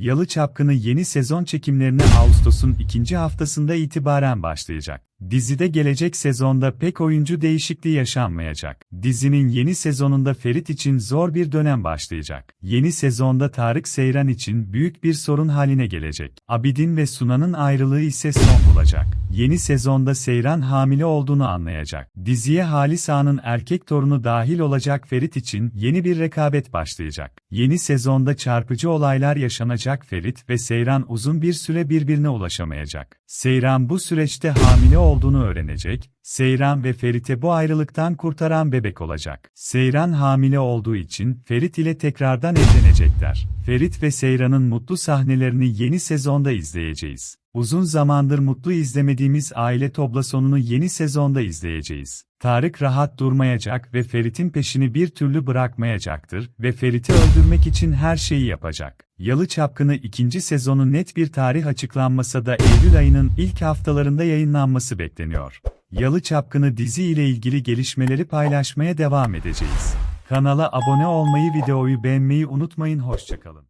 Yalı Çapkını yeni sezon çekimlerine Ağustos'un ikinci haftasında itibaren başlayacak. Dizide gelecek sezonda pek oyuncu değişikliği yaşanmayacak. Dizinin yeni sezonunda Ferit için zor bir dönem başlayacak. Yeni sezonda Tarık Seyran için büyük bir sorun haline gelecek. Abidin ve Sunan'ın ayrılığı ise son bulacak. Yeni sezonda Seyran hamile olduğunu anlayacak. Diziye Halis Ağa'nın erkek torunu dahil olacak Ferit için yeni bir rekabet başlayacak. Yeni sezonda çarpıcı olaylar yaşanacak Ferit ve Seyran uzun bir süre birbirine ulaşamayacak. Seyran bu süreçte hamile olduğunu öğrenecek, Seyran ve Ferit'e bu ayrılıktan kurtaran bebek olacak. Seyran hamile olduğu için Ferit ile tekrardan evlenecekler. Ferit ve Seyran'ın mutlu sahnelerini yeni sezonda izleyeceğiz. Uzun zamandır mutlu izlemediğimiz aile toblasonunu yeni sezonda izleyeceğiz. Tarık rahat durmayacak ve Ferit'in peşini bir türlü bırakmayacaktır ve Ferit'i öldürmek için her şeyi yapacak. Yalı Çapkını ikinci sezonu net bir tarih açıklanmasa da Eylül ayının ilk haftalarında yayınlanması bekleniyor. Yalı Çapkını dizi ile ilgili gelişmeleri paylaşmaya devam edeceğiz. Kanala abone olmayı, videoyu beğenmeyi unutmayın. Hoşçakalın.